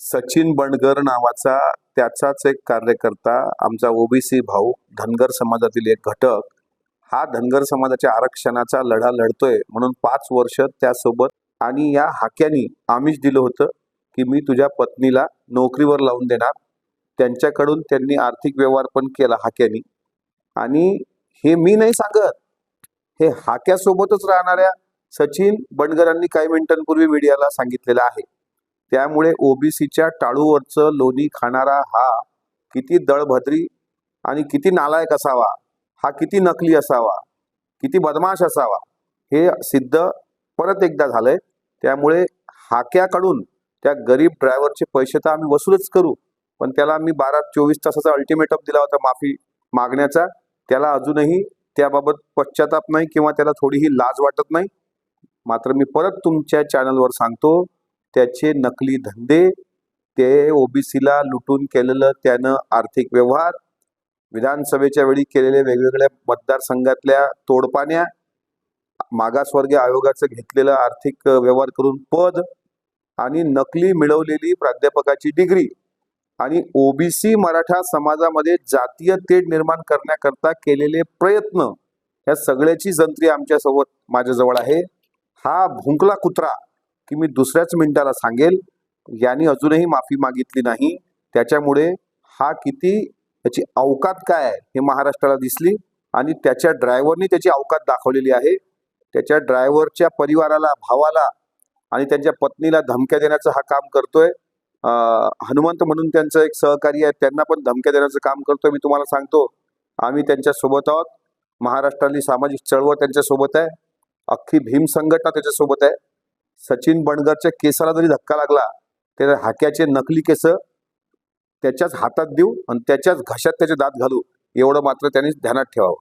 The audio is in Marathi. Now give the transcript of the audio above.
सचिन बंडगर नावाचा त्याचाच एक कार्यकर्ता आमचा ओबीसी भाऊ धनगर समाजातील एक घटक हा धनगर समाजाच्या आरक्षणाचा लढा लढतोय म्हणून पाच वर्ष त्यासोबत आणि या हाक्यानी आमिष दिलं होतं की मी तुझ्या पत्नीला नोकरीवर लावून देणार. त्यांच्याकडून त्यांनी आर्थिक व्यवहार पण केला हाक्यानी. आणि हे मी नाही सांगत हे हाक्यासोबतच राहणाऱ्या सचिन बंडगरांनी काही मिनिटांपूर्वी मीडियाला सांगितलेलं आहे. त्यामुळे ओबीसीच्या टाळूवरचं लोणी खाणारा हा किती दळभद्री आणि किती नालायक असावा हा किती नकली असावा किती बदमाश असावा हे सिद्ध परत एकदा झालंय. त्यामुळे हाक्याकडून त्या गरीब ड्रायव्हरचे पैसे तर आम्ही वसूलच करू पण त्याला मी बारा चोवीस तासाचा अल्टिमेटम दिला होता माफी मागण्याचा. त्याला अजूनही त्याबाबत पश्चाताप नाही किंवा त्याला थोडीही लाज वाटत नाही. मात्र मी परत तुमच्या चॅनलवर सांगतो त्याचे नकली धंदे ते ओबीसीला लुटून केलेलं त्यानं आर्थिक व्यवहार विधानसभेच्या वेळी केलेल्या वेगवेगळ्या मतदारसंघातल्या तोडपाण्या मागासवर्गीय आयोगाचं घेतलेलं आर्थिक व्यवहार करून पद आणि नकली मिळवलेली प्राध्यापकाची डिग्री आणि ओबीसी मराठा समाजामध्ये जातीय तेढ निर्माण करण्याकरता केलेले प्रयत्न या सगळ्याची जंत्री आमच्यासोबत माझ्याजवळ आहे. हा भुंकला कुत्रा की मी दुसऱ्याच मिनिटाला सांगेल. यांनी अजूनही माफी मागितली नाही. त्याच्यामुळे हा किती त्याची अवकात काय आहे हे महाराष्ट्राला दिसली आणि त्याच्या ड्रायव्हरनी त्याची अवकात दाखवलेली आहे. त्याच्या ड्रायव्हरच्या परिवाराला भावाला आणि त्यांच्या पत्नीला धमक्या देण्याचं हा काम करतोय. हनुमंत म्हणून त्यांचं एक सहकारी आहे त्यांना पण धमक्या देण्याचं काम करतोय मी तुम्हाला सांगतो. आम्ही त्यांच्यासोबत आहोत. महाराष्ट्रातली सामाजिक चळवळ त्यांच्यासोबत आहे. अख्खी भीम संघटना त्याच्यासोबत आहे. सचिन बंडगरच्या केसाला जरी धक्का लागला तर हाक्याचे नकली केस त्याच्याच हातात देऊ आणि त्याच्याच घशात त्याचे दात घालू एवढं मात्र त्यांनी ध्यानात ठेवावं.